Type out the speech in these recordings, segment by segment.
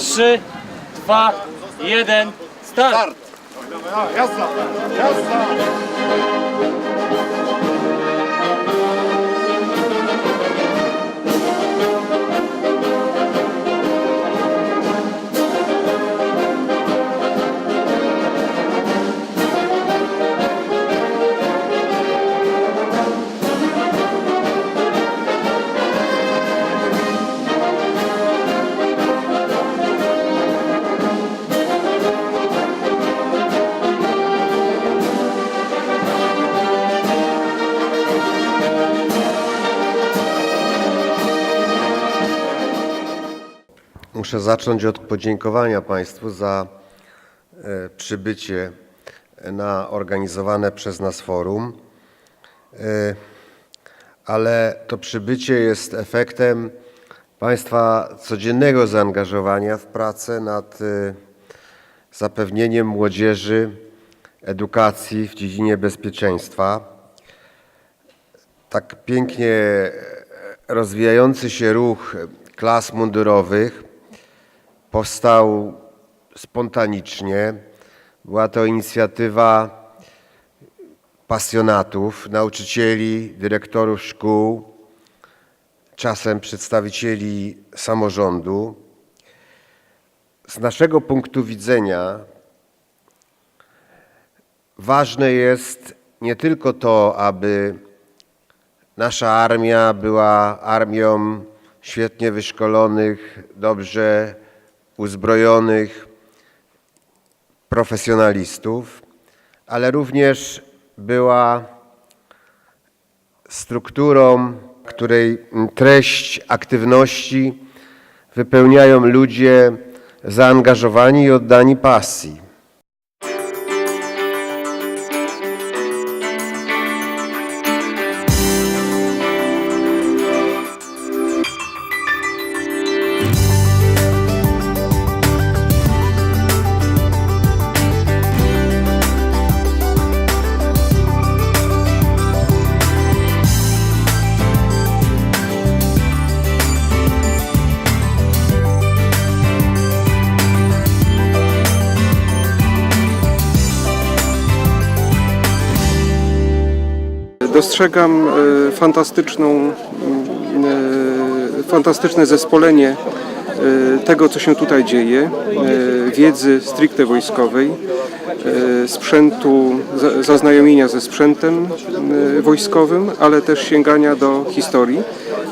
3, 2, 1, start! Jazda! Jazda! Muszę zacząć od podziękowania Państwu za e, przybycie na organizowane przez nas forum. E, Ale to przybycie jest efektem Państwa codziennego zaangażowania w pracę nad e, zapewnieniem młodzieży edukacji w dziedzinie bezpieczeństwa. Tak pięknie rozwijający się ruch klas mundurowych powstał spontanicznie. Była to inicjatywa pasjonatów, nauczycieli, dyrektorów szkół, czasem przedstawicieli samorządu. Z naszego punktu widzenia ważne jest nie tylko to, aby nasza armia była armią świetnie wyszkolonych, dobrze uzbrojonych profesjonalistów, ale również była strukturą, której treść aktywności wypełniają ludzie zaangażowani i oddani pasji. Dostrzegam e, fantastyczną, e, fantastyczne zespolenie e, tego, co się tutaj dzieje, wiedzy stricte wojskowej, sprzętu, za- zaznajomienia ze sprzętem wojskowym, ale też sięgania do historii,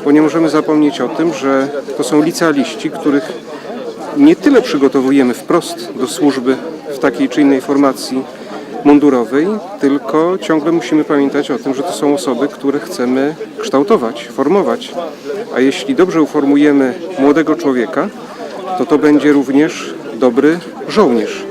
bo nie możemy zapomnieć o tym, że to są licealiści, których nie tyle przygotowujemy wprost do służby w takiej czy innej formacji mundurowej, tylko ciągle musimy pamiętać o tym, że to są osoby, które chcemy kształtować, formować. A jeśli dobrze uformujemy młodego człowieka, to to będzie również dobry żołnierz.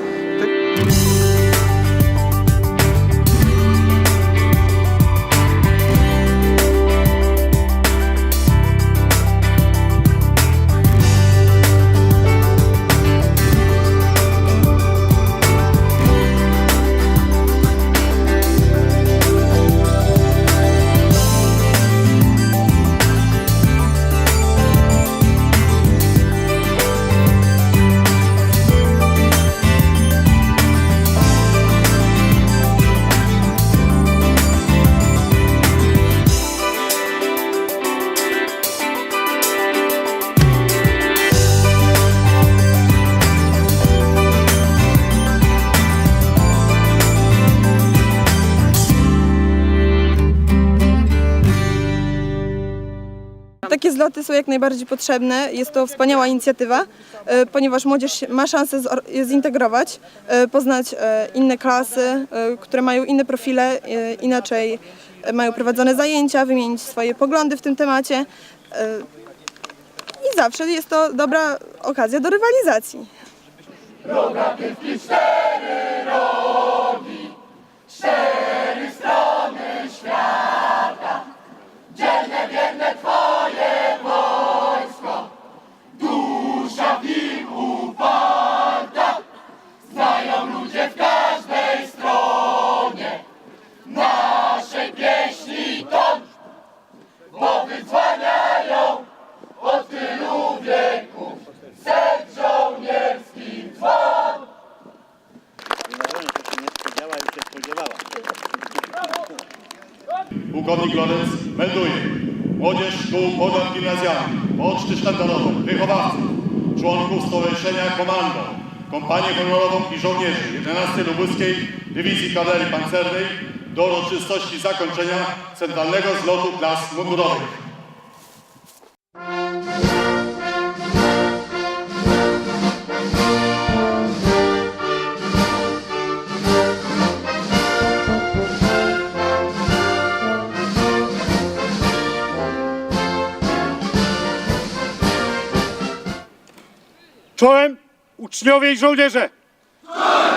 Takie zloty są jak najbardziej potrzebne. Jest to wspaniała inicjatywa, e, ponieważ młodzież ma szansę zintegrować, e, poznać e, inne klasy, które mają inne profile, inaczej mają prowadzone zajęcia, wymienić swoje poglądy w tym temacie. I zawsze jest to dobra okazja do rywalizacji. Od tylu wieków set żołnierzy Pułkownik Lorenz melduje. Młodzież szkół ponadgimnazjalnych, poczty sztandarowe, wychowawców, członków Stowarzyszenia Komando, Kompanię Honorową i żołnierzy 11 Lubuskiej Dywizji Kawalerii Pancernej do uroczystości zakończenia centralnego zlotu klas mundurowych. Czołem uczniowie i żołnierze! To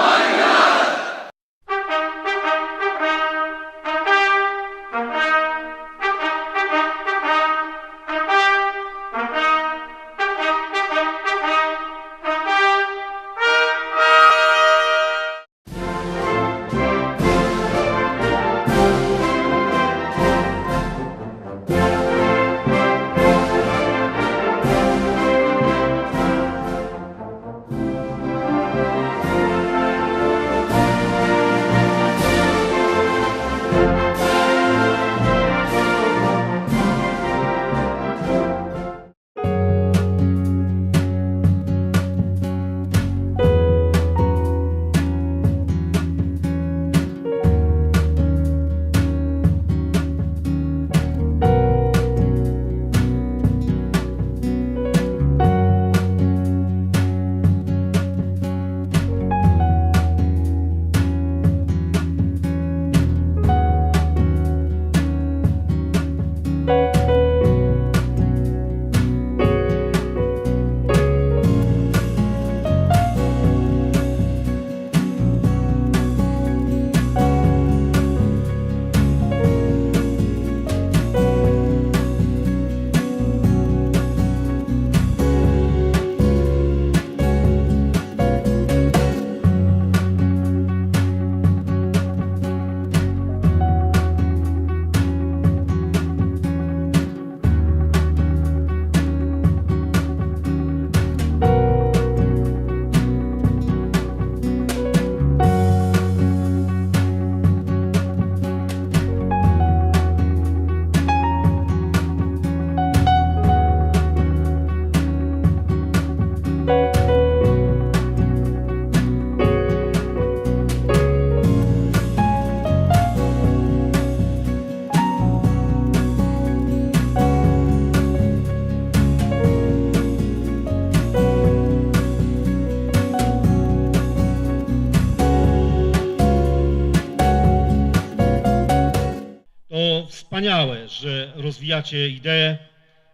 wspaniałe, że rozwijacie ideę,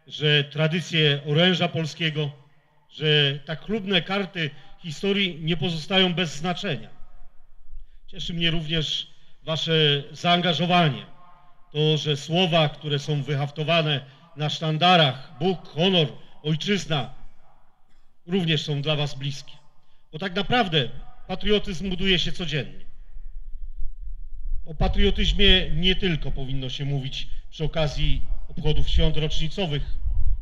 że tradycje oręża polskiego, że tak chlubne karty historii nie pozostają bez znaczenia. Cieszy mnie również Wasze zaangażowanie. To, że słowa, które są wyhaftowane na sztandarach, Bóg, honor, ojczyzna, również są dla Was bliskie. Bo tak naprawdę patriotyzm buduje się codziennie. O patriotyzmie nie tylko powinno się mówić przy okazji obchodów świąt rocznicowych,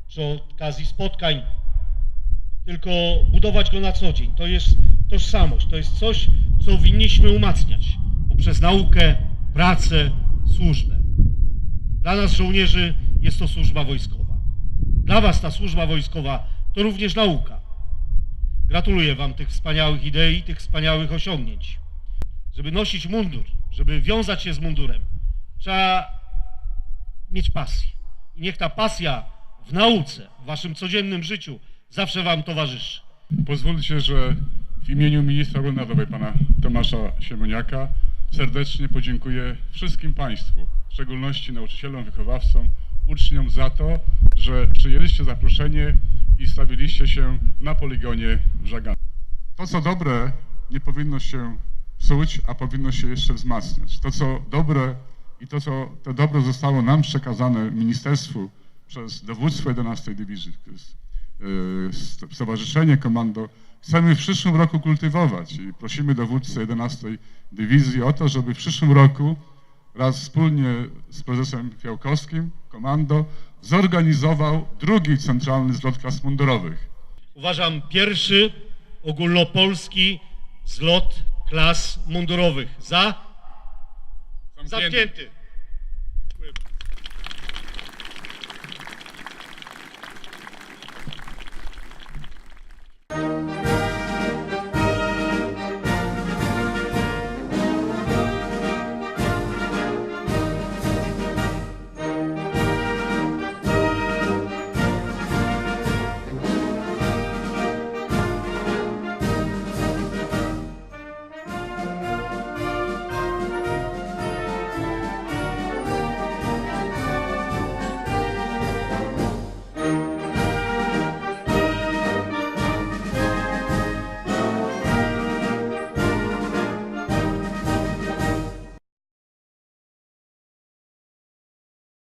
przy okazji spotkań, tylko budować go na co dzień. To jest tożsamość, to jest coś, co winniśmy umacniać poprzez naukę, pracę, służbę. Dla nas żołnierzy jest to służba wojskowa. Dla Was ta służba wojskowa to również nauka. Gratuluję Wam tych wspaniałych idei, tych wspaniałych osiągnięć żeby nosić mundur, żeby wiązać się z mundurem, trzeba mieć pasję. I niech ta pasja w nauce, w waszym codziennym życiu zawsze wam towarzyszy. Pozwólcie, że w imieniu ministra obrony narodowej pana Tomasza Siemoniaka serdecznie podziękuję wszystkim Państwu, w szczególności nauczycielom, wychowawcom, uczniom za to, że przyjęliście zaproszenie i stawiliście się na poligonie w Żaganie. To, co dobre, nie powinno się psuć, a powinno się jeszcze wzmacniać. To, co dobre i to, co to dobro zostało nam przekazane ministerstwu przez dowództwo 11 Dywizji, yy, Stowarzyszenie Komando, chcemy w przyszłym roku kultywować i prosimy dowódcę 11 Dywizji o to, żeby w przyszłym roku raz wspólnie z prezesem Fiałkowskim, Komando, zorganizował drugi centralny zlot klas mundurowych. Uważam pierwszy ogólnopolski zlot klas mundurowych za zamknięty. Dziękuję.